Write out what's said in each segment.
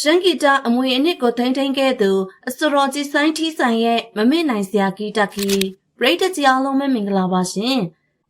ရှမ်းဂီတအမွေအနှစ်ကိုထိန်းသိမ်းခဲ့သူအစရောကြီးဆိုင်းထီးဆိုင်ရဲ့မမေ့နိုင်စရာဂီတခီပရိသတ်ကြီးအားလုံးပဲမင်္ဂလာပါရှင်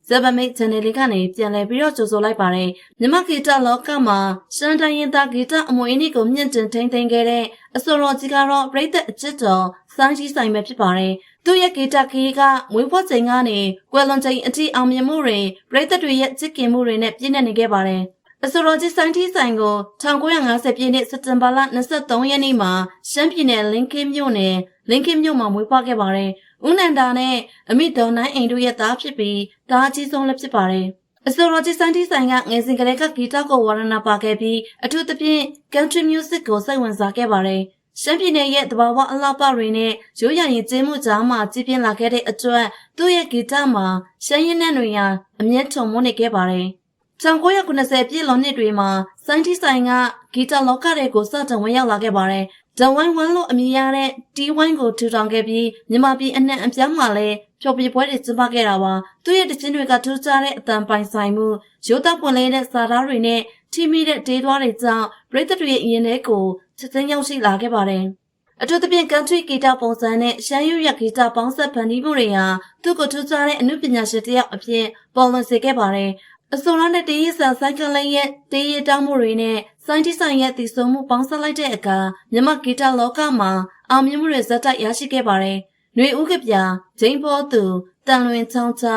ဇဗမိတ် channel လေးကနေပြန်လည်ပြီးတော့ကြိုဆိုလိုက်ပါတယ်မြမဂီတလောကမှာရှမ်းတိုင်းရင်သားဂီတအမွေအနှစ်ကိုမြင့်တင်ထိန်းသိမ်းခဲ့တဲ့အစရောကြီးကတော့ပရိသတ်အချစ်တော်ဆိုင်းထီးဆိုင်ပဲဖြစ်ပါတယ်သူ့ရဲ့ဂီတခီကမွေးဖွားချိန်ကနေကွယ်လွန်ချိန်အထိအောင်မြင်မှုတွေပရိသတ်တွေရဲ့ချစ်ခင်မှုတွေနဲ့ပြည့်နေနေခဲ့ပါတယ် အစိုးရကြီးဆိုင်တီဆိုင်ကို1950ပြည့်နှစ်စက်တင်ဘာလ23ရက်နေ့မှာရှမ်းပြည်နယ်လင်းကင်းမြို့နယ်လင်းကင်းမြို့မှာမွေးဖွားခဲ့ပါတယ်။ဦးနန္ဒာနဲ့အမိဒေါ်နိုင်အိမ်တို့ရဲ့သားဖြစ်ပြီးသားအကြီးဆုံးလည်းဖြစ်ပါတယ်။အစိုးရကြီးဆိုင်တီဆိုင်ကငယ်စဉ်ကလေးကဂီတကိုဝါရဏပါခဲ့ပြီးအထူးသဖြင့် country music ကိုစိတ်ဝင်စားခဲ့ပါတယ်။ရှမ်းပြည်နယ်ရဲ့တဘာဝအလှပတွေနဲ့ရိုးရာရင်ကျေးမှုကြားမှာကြီးပြင်းလာခဲ့တဲ့အတွက်သူ့ရဲ့ဂီတမှာရှမ်းရင်းနှံ့တွေဟာအမျက်ထုံမွနေခဲ့ပါတယ်။ 1990ပြည့်လွန်နှစ်တွေမှာစိုင်းတီဆိုင်ကဂီတလောကတွေကိုစတင်ဝင်ရောက်လာခဲ့ပါတယ်။ဒဝိုင်းဝမ်လို့အမည်ရတဲ့တီဝိုင်းကိုထူထောင်ခဲ့ပြီးမြန်မာပြည်အနှံ့အပြားမှာလည်းဖျော်ဖြေပွဲတွေကျင်းပခဲ့တာပါ။သူ့ရဲ့တခြင်းတွေကထူးခြားတဲ့အတန်ပိုင်ဆိုင်မှုရိုးသားပွင့်လင်းတဲ့စာသားတွေနဲ့ထိမိတဲ့ဒေးသွားတွေကြောင့်ပရိသတ်တွေရဲ့အရင်ထဲကိုချက်ချင်းရောက်ရှိလာခဲ့ပါတယ်။အထူးသဖြင့် country ဂီတပုံစံနဲ့ရှမ်းရွရဂီတပေါင်းဆက်ဖန်တီးမှုတွေဟာသူ့ကိုထူးခြားတဲ့အမှုပညာရှင်တစ်ယောက်အဖြစ်ပေါ်လွင်စေခဲ့ပါတယ်။ အစိုးရနဲ့တရေးဆန်ဆိုင်ကလင်းရဲ့တရေးတောင်းမှုတွေနဲ့စိုင်းတိဆိုင်ရဲ့တည်ဆုံမှုပေါင်းစပ်လိုက်တဲ့အခါမြမဂီတလောကမှာအောင်မြင်မှုတွေဇက်တိုက်ရရှိခဲ့ပါတယ်။ຫນွေဥကပြဂျိန်ဘောသူတန်လွင်ချောင်းချာ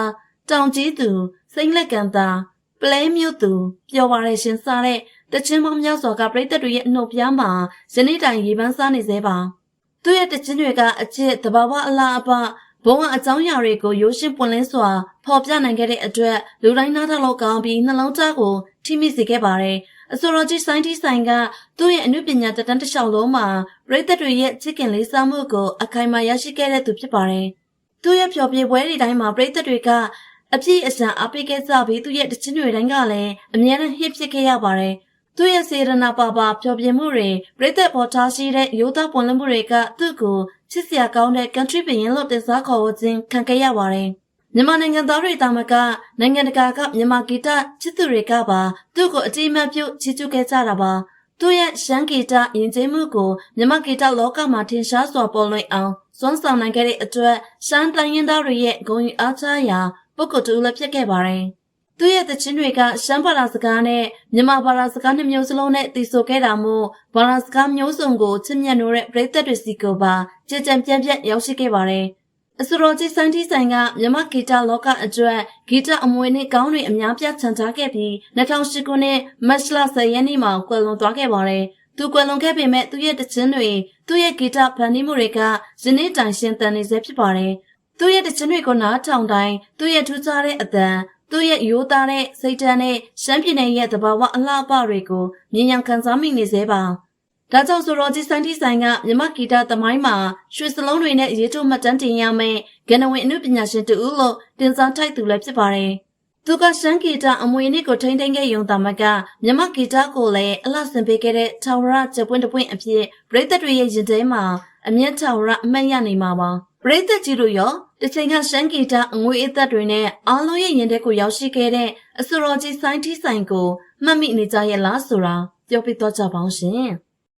တောင်ကြီးသူစိမ့်လက်ကန်သာပလဲမြို့သူပျော်ပါရဲ့ရှင်စားတဲ့တချင်းပေါင်းများစွာကပြည်သက်တွေရဲ့အနှုတ်ပြားမှာယနေ့တိုင်ရေပန်းစားနေသေးပါ။သူ့ရဲ့တချင်းတွေကအချစ်တဘာဝအလားအပ ဘုံအကြောင်းအရာတွေကိုရိုးရှင်းပွင့်လင်းစွာဖော်ပြနိုင်ခဲ့တဲ့အတွက်လူတိုင်းနားထောင်လောက်ကောင်းပြီးနှလုံးသားကိုထိမိစေခဲ့ပါတယ်။အစိုးရကြီးဆိုင်းတီဆိုင်ကသူ့ရဲ့အမှုပညာတတန်းတစ်လျှောက်လုံးမှာပြည်သက်တွေရဲ့ချစ်ခင်လေးစားမှုကိုအခိုင်အမာရရှိခဲ့တဲ့သူဖြစ်ပါတယ်။သူ့ရဲ့ဖျော်ဖြေပွဲတွေတိုင်းမှာပြည်သက်တွေကအပြည့်အစုံအပိတ်ခဲ့ကြပြီးသူ့ရဲ့တခြင်းတွေတိုင်းကလည်းအမြဲတမ်းဟစ်ဖြစ်ခဲ့ရပါတယ်။ သူ့ရဲ့စေရနာပါပါဖျော်ဖြေမှုတွေပြည်သက်ပေါ်ထားရှိတဲ့ရိုးသားပွင့်လင်းမှုတွေကသူ့ကိုချစ်စရာကောင်းတဲ့ country ဘရင်လို့တင်စားခေါ်ဝခြင်းခံခဲ့ရပါတယ်။မြန်မာနိုင်ငံသားတွေတာမကနိုင်ငံတကာကမြန်မာဂီတချစ်သူတွေကပါသူ့ကိုအတိအမှတ်ပြုချီးကျူးခဲ့ကြတာပါ။သူ့ရဲ့ရှမ်းဂီတယဉ်ကျေးမှုကိုမြန်မာဂီတလောကမှာထင်ရှားစွာပေါ်လွင်အောင်စွမ်းဆောင်နိုင်ခဲ့တဲ့အတွက်ရှမ်းတိုင်းရင်းသားတွေရဲ့ဂုဏ်ယူအားချရာပုဂ္ဂိုလ်တူလည်းဖြစ်ခဲ့ပါတယ်။ သူ့ရဲ့သချင်းတွေကရှမ်းဘာသာစကားနဲ့မြန်မာဘာသာစကားနှစ်မျိုးစလုံးနဲ့တည်ဆိုခဲ့တာမို့ဘာသာစကားမျိုးစုံကိုချစ်မြတ်နိုးတဲ့ပရိသတ်တွေစီကိုပါကြည်ကြံပြန့်ပြန့်ရောက်ရှိခဲ့ပါတယ်။အစရောကြီးစန်းတီဆိုင်ကမြန်မာဂီတလောကအတွက်ဂီတအမွေနဲ့ကောင်းတွေအများပြားခြံထားခဲ့ပြီး2008ခုနှစ်မတ်လ10ရက်နေ့မှာကွယ်လွန်သွားခဲ့ပါတယ်။သူကွယ်လွန်ခဲ့ပေမဲ့သူ့ရဲ့တခြင်းတွေသူ့ရဲ့ဂီတဖန်တီးမှုတွေကယနေ့တိုင်ရှင်သန်နေဆဲဖြစ်ပါတယ်။သူ့ရဲ့တခြင်းတွေကိုနားထောင်တိုင်းသူ့ရဲ့ထူးခြားတဲ့အသံ သူ့ရဲ့ရိုးသားတဲ့စိတ်ဓာတ်နဲ့ရှမ်းပြည်နယ်ရဲ့သဘာဝအလှပတွေကိုမြင်မြန်ခံစားမိနေသေးပါ။ဒါကြောင့်ဆိုတော့ဒီစန်တီဆိုင်ကမြမဂီတသမိုင်းမှာရွှေစလုံးတွေနဲ့ရေးထုတ်မှတ်တမ်းတင်ရမယ်ဂနဝင်အမှုပညာရှင်တူလို့တင်စားထိုက်သူလည်းဖြစ်ပါတယ်။ သူကရှမ်းဂီတအမွေနစ်ကိုထိမ့်သိမ်းခဲ့ရုံတမကမြမဂီတကိုလည်းအလှဆင်ပေးခဲ့တဲ့ထာဝရကျပွင့်တပွင့်အဖြစ်ပရိသတ်တွေရဲ့ရင်ထဲမှာအမျက်ထာဝရအမှတ်ရနေမှာပါ။ပရိသတ်ကြီးတို့ရောတစ်ချိန်ကရှမ်းဂီတအငွေအသက်တွေနဲ့အားလုံးရဲ့ရင်ထဲကိုရောက်ရှိခဲ့တဲ့အစရောကြီးဆိုင်းတီဆိုင်ကိုမှတ်မိနေကြရဲ့လားဆိုတာပြောပြတော့ကြပါအောင်ရှင်။